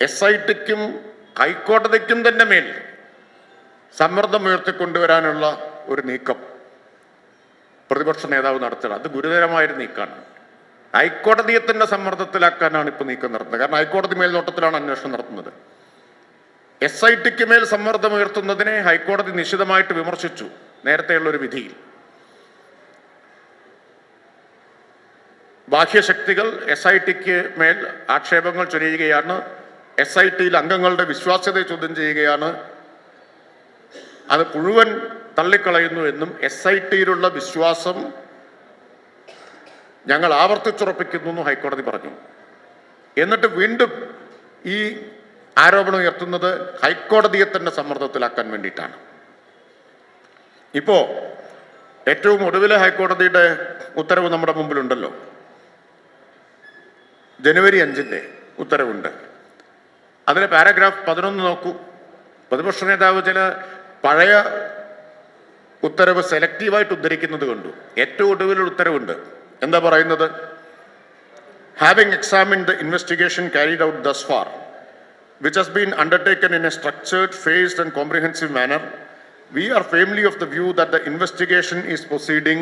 S I ടിക്കും ഹൈക്കോടതിക്കും തന്നെ മേൽ സമ്മർദ്ദം ഉയർത്തിക്കൊണ്ടുവരാനുള്ള ഒരു നീക്കം പ്രതിപക്ഷ നേതാവ് നടത്തുക അത് ഗുരുതരമായൊരു നീക്കമാണ് ഹൈക്കോടതിയെ തന്നെ സമ്മർദ്ദത്തിലാക്കാനാണ് ഇപ്പോൾ നീക്കം നടത്തുന്നത്. കാരണം ഹൈക്കോടതി മേൽനോട്ടത്തിലാണ് അന്വേഷണം നടത്തുന്നത്. എസ് ഐ ടിക്ക് മേൽ സമ്മർദ്ദം ഉയർത്തുന്നതിനെ ഹൈക്കോടതി നിശിതമായിട്ട് വിമർശിച്ചു. നേരത്തെയുള്ള ഒരു വിധിയിൽ. ബാഹ്യശക്തികൾ എസ് ഐ ടിക്ക് മേൽ ആക്ഷേപങ്ങൾ ചൊരിയുകയാണ് എസ് ഐ ടിയിൽ അംഗങ്ങളുടെ വിശ്വാസ്യതയെ ചോദ്യം ചെയ്യുകയാണ്. അത് മുഴുവൻ തള്ളിക്കളയുന്നു എന്നും എസ് ഐ ടിയിലുള്ള വിശ്വാസം ഞങ്ങൾ ആവർത്തിച്ചുറപ്പിക്കുന്നു എന്നും ഹൈക്കോടതി പറഞ്ഞു. എന്നിട്ട് വീണ്ടും ഈ ആരോപണം ഉയർത്തുന്നത് ഹൈക്കോടതിയെ തന്നെ സമ്മർദ്ദത്തിലാക്കാൻ വേണ്ടിയിട്ടാണ്. ഇപ്പോ ഏറ്റവും ഒടുവിലെ ഹൈക്കോടതിയുടെ ഉത്തരവ് നമ്മുടെ മുമ്പിലുണ്ടല്ലോ. ജനുവരി അഞ്ചിന്റെ ഉത്തരവുണ്ട്. അതിലെ പാരഗ്രാഫ് പതിനൊന്ന് നോക്കൂ പ്രതിപക്ഷ നേതാവ് ചില പഴയ ഉത്തരവ് സെലക്റ്റീവായിട്ട് ഉദ്ധരിക്കുന്നത് കണ്ടു ഏറ്റവും ഒടുവിലുള്ള ഉത്തരവുണ്ട് എന്താ പറയുന്നത് having examined the investigation carried out thus far which has been undertaken in a structured, phased, and comprehensive manner, we are firmly of the view that the investigation is proceeding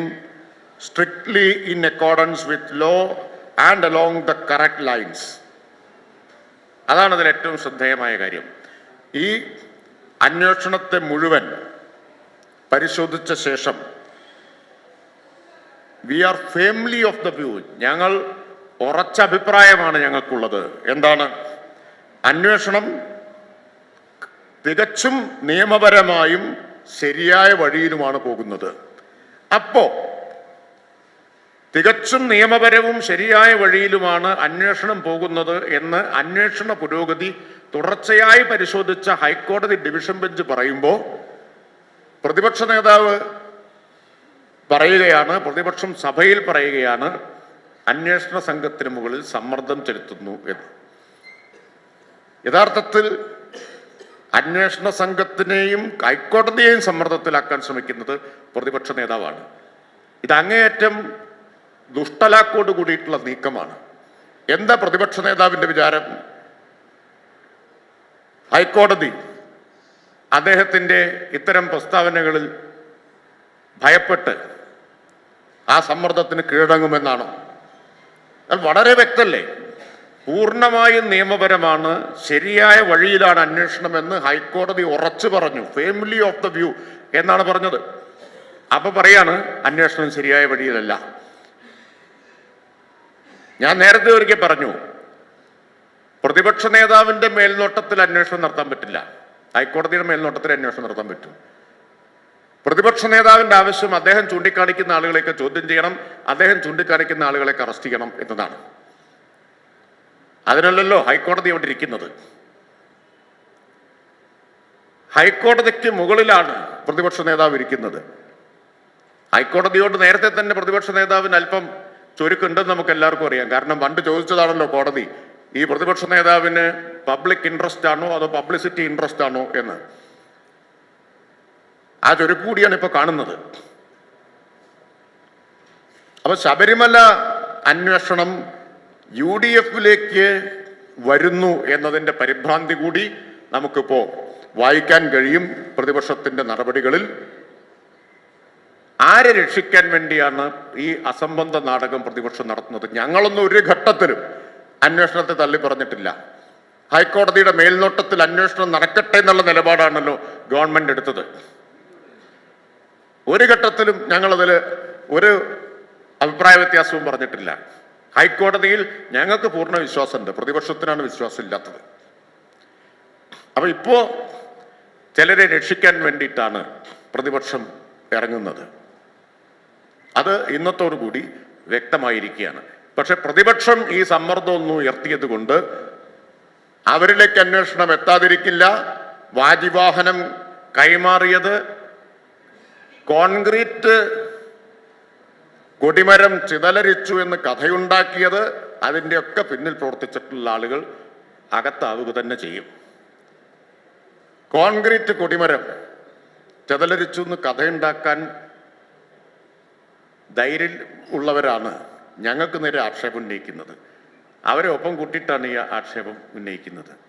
strictly in accordance with law and along the correct lines. അതാണ് അതിൽ ഏറ്റവും ശ്രദ്ധേയമായ കാര്യം. ഈ അന്വേഷണത്തെ മുഴുവൻ പരിശോധിച്ച ശേഷം we are firmly of the view. ഞങ്ങൾ ഉറച്ച അഭിപ്രായമാണ് ഞങ്ങൾക്കുള്ളത്. എന്താണ്? അന്വേഷണം തികച്ചും നിയമപരമായും ശരിയായ വഴിയിലുമാണ് പോകുന്നത്. അപ്പോ തികച്ചും നിയമപരവും ശരിയായ വഴിയിലുമാണ് അന്വേഷണം പോകുന്നത് എന്ന് അന്വേഷണ പുരോഗതി തുടർച്ചയായി പരിശോധിച്ച ഹൈക്കോടതി ഡിവിഷൻ ബെഞ്ച് പറയുമ്പോൾ പ്രതിപക്ഷ നേതാവ് പറയുകയാണ് പ്രതിപക്ഷം സഭയിൽ പറയുകയാണ് അന്വേഷണ സംഘത്തിന് മുകളിൽ സമ്മർദ്ദം ചെലുത്തുന്നു എന്ന്. യഥാർത്ഥത്തിൽ അന്വേഷണ സംഘത്തിനെയും ഹൈക്കോടതിയെയും സമ്മർദ്ദത്തിലാക്കാൻ ശ്രമിക്കുന്നത് പ്രതിപക്ഷ നേതാവാണ്. ഇത് അങ്ങേയറ്റം ദുഷ്ടലാക്കോട് കൂടിയിട്ടുള്ള നീക്കമാണ്. എന്താ പ്രതിപക്ഷ നേതാവിന്റെ വിചാരം? ഹൈക്കോടതി അദ്ദേഹത്തിന്റെ ഇത്തരം പ്രസ്താവനകളിൽ ഭയപ്പെട്ട് ആ സമ്മർദ്ദത്തിന് കീഴടങ്ങുമെന്നാണോ? അത് വളരെ വ്യക്തമല്ലേ പൂർണമായും നിയമപരമാണ് ശരിയായ വഴിയിലാണ് അന്വേഷണമെന്ന് ഹൈക്കോടതി ഉറച്ചു പറഞ്ഞു. ഫാമിലി ഓഫ് ദ വ്യൂ എന്നാണ് പറഞ്ഞത്. അപ്പൊ പറയാണ് അന്വേഷണം ശരിയായ വഴിയിലല്ല. ഞാൻ നേരത്തെ ഒരിക്കൽ പറഞ്ഞു പ്രതിപക്ഷ നേതാവിന്റെ മേൽനോട്ടത്തിൽ അന്വേഷണം നടത്താൻ പറ്റില്ല. ഹൈക്കോടതിയുടെ മേൽനോട്ടത്തിൽ അന്വേഷണം നടത്താൻ പറ്റും. പ്രതിപക്ഷ നേതാവിന്റെ ആവശ്യം അദ്ദേഹം ചൂണ്ടിക്കാണിക്കുന്ന ആളുകളെയൊക്കെ ചോദ്യം ചെയ്യണം അദ്ദേഹം ചൂണ്ടിക്കാണിക്കുന്ന ആളുകളെയൊക്കെ അറസ്റ്റ് ചെയ്യണം എന്നതാണ്. അതിനല്ലല്ലോ ഹൈക്കോടതി അവിടെ ഇരിക്കുന്നത്. ഹൈക്കോടതിക്ക് മുകളിലാണ് പ്രതിപക്ഷ നേതാവ് ഇരിക്കുന്നത്. ഹൈക്കോടതിയോട് നേരത്തെ തന്നെ പ്രതിപക്ഷ നേതാവിന് അല്പം ചുരുക്കുണ്ടെന്ന് നമുക്ക് എല്ലാവർക്കും അറിയാം. കാരണം പണ്ട് ചോദിച്ചതാണല്ലോ കോടതി ഈ പ്രതിപക്ഷ നേതാവിന് പബ്ലിക് ഇൻട്രസ്റ്റ് ആണോ അതോ പബ്ലിസിറ്റി ഇൻട്രസ്റ്റ് ആണോ എന്ന്. ആ ചുരുക്ക് കൂടിയാണ് ഇപ്പൊ കാണുന്നത്. അപ്പൊ ശബരിമല അന്വേഷണം യു ഡി എഫിലേക്ക് വരുന്നു എന്നതിന്റെ പരിഭ്രാന്തി കൂടി നമുക്കിപ്പോ വായിക്കാൻ കഴിയും പ്രതിപക്ഷത്തിന്റെ നടപടികളിൽ. ആരെ രക്ഷിക്കാൻ വേണ്ടിയാണ് ഈ അസംബന്ധ നാടകം പ്രതിപക്ഷം നടത്തുന്നത്? ഞങ്ങളൊന്നും ഒരു ഘട്ടത്തിലും അന്വേഷണത്തെ തള്ളി പറഞ്ഞിട്ടില്ല. ഹൈക്കോടതിയുടെ മേൽനോട്ടത്തിൽ അന്വേഷണം നടക്കട്ടെ എന്നുള്ള നിലപാടാണല്ലോ ഗവൺമെന്റ് എടുത്തത്. ഒരു ഘട്ടത്തിലും ഞങ്ങളതിൽ ഒരു അഭിപ്രായ വ്യത്യാസവും പറഞ്ഞിട്ടില്ല. ഹൈക്കോടതിയിൽ ഞങ്ങൾക്ക് പൂർണ വിശ്വാസമുണ്ട്. പ്രതിപക്ഷത്തിനാണ് വിശ്വാസം ഇല്ലാത്തത് അപ്പൊ ഇപ്പോ ചിലരെ രക്ഷിക്കാൻ വേണ്ടിയിട്ടാണ് പ്രതിപക്ഷം ഇറങ്ങുന്നത്. അത് ഇന്നത്തോടു കൂടി വ്യക്തമായിരിക്കുകയാണ്. പക്ഷെ പ്രതിപക്ഷം ഈ സമ്മർദ്ദമൊന്നും ഉയർത്തിയത് കൊണ്ട് അവരിലേക്ക് അന്വേഷണം എത്താതിരിക്കില്ല. വാജിവാഹനം കൈമാറിയത് കോൺക്രീറ്റ് കൊടിമരം ചിതലരിച്ചു എന്ന് കഥയുണ്ടാക്കിയത് അതിന്റെയൊക്കെ പിന്നിൽ പ്രവർത്തിച്ചിട്ടുള്ള ആളുകൾ അകത്താവുക തന്നെ ചെയ്യും. കോൺക്രീറ്റ് കൊടിമരം ചിതലരിച്ചു എന്ന് കഥയുണ്ടാക്കാൻ ധൈര്യം ഉള്ളവരാണ്. ഞങ്ങൾക്ക് നേരെ ആക്ഷേപം ഉന്നയിക്കുന്നത്. അവരെ ഒപ്പം കൂട്ടിയിട്ടാണ് ഈ ആക്ഷേപം ഉന്നയിക്കുന്നത്.